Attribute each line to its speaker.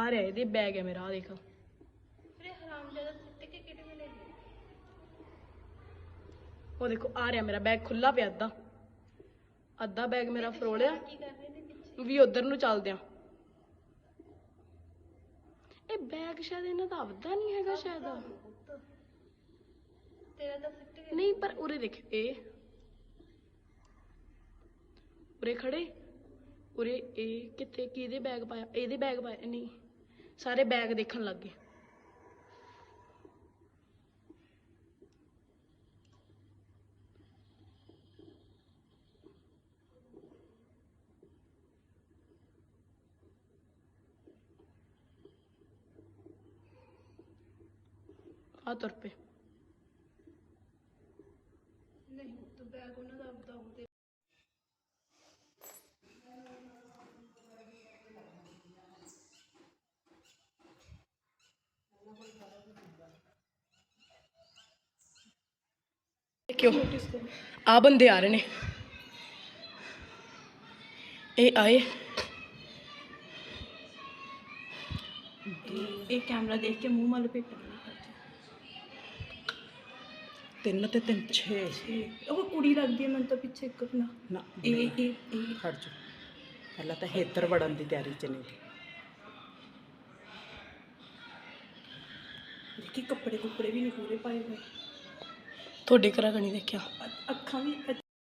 Speaker 1: ਆ ਰਿਹਾ ਇਹਦੇ ਬੈਗ ਹੈ ਮੇਰਾ ਆ ਦੇਖ।
Speaker 2: ਸਿੱਟ ਕੇ ਕਿਹੜੇ ਵੇਲੇ
Speaker 1: ਉਹ ਦੇਖੋ ਆ ਰਿਹਾ ਮੇਰਾ ਬੈਗ ਖੁੱਲਾ ਪਿਆ ਅੱਧਾ। ਅੱਧਾ ਬੈਗ ਮੇਰਾ ਫਰੋਲਿਆ।
Speaker 2: ਕੀ ਕਰ ਰਹੇ ਨੇ ਪਿੱਛੇ?
Speaker 1: ਵੀ ਉਧਰ ਨੂੰ ਚੱਲਦੇ ਆ। ਇਹ ਬੈਗ ਸ਼ਾਇਦ ਇਹਨਾਂ ਦਾ ਆਪਦਾ ਨਹੀਂ ਹੈਗਾ ਸ਼ਾਇਦ।
Speaker 2: ਤੇਰਾ ਤਾਂ ਸਿੱਟ
Speaker 1: ਨਹੀਂ ਪਰ ਉਰੇ ਦੇਖ ਇਹ। ਉਰੇ ਖੜੇ। ਉਰੇ ਇਹ ਕਿੱਥੇ ਕਿਹਦੇ ਬੈਗ ਪਾਇਆ? ਇਹਦੇ ਬੈਗ ਪਾਇਆ ਨਹੀਂ। ਸਾਰੇ ਬੈਗ ਦੇਖਣ ਲੱਗ ਗਏ ਆ ਤੁਰ ਪਏ
Speaker 2: ਨਹੀਂ ਤੂੰ ਬੈਗ ਉਹਨਾਂ ਦਾ ਆਪਦਾ ਹੁੰਦੇ
Speaker 1: ਕਿਉਂ? ਆ ਬੰਦੇ ਆ ਰਹੇ ਨੇ। ਇਹ ਆਏ।
Speaker 2: ਇਹ ਕੈਮਰਾ ਦੇਖ ਕੇ ਮੂੰਹ ਮਲ ਪੇਟ
Speaker 3: ਤਿੰਨ ਤੇ ਤਿੰਨ 6
Speaker 2: ਉਹ ਕੁੜੀ ਲੱਗਦੀ ਹੈ ਮੈਨੂੰ ਤਾਂ ਪਿੱਛੇ ਇੱਕ
Speaker 3: ਨਾ
Speaker 2: ਇਹ ਇਹ ਇਹ।
Speaker 3: ਖੜ ਜਾ। ਪਹਿਲਾਂ ਤਾਂ ਹੇਤਰ ਵੜਨ ਦੀ ਤਿਆਰੀ ਚ ਨੇ
Speaker 2: ਦੇਖੀ ਕੱਪੜੇ ਕੁੱਪੜੇ ਵੀ ਨਹੀਂ ਪੂਰੇ ਪਾਏ ਹੋਏ।
Speaker 1: ਤੁਹਾਡੇ ਘਰਾਂ ਕਣੀ ਦੇਖਿਆ?
Speaker 2: ਅ- ਅੱਖਾਂ ਵੀ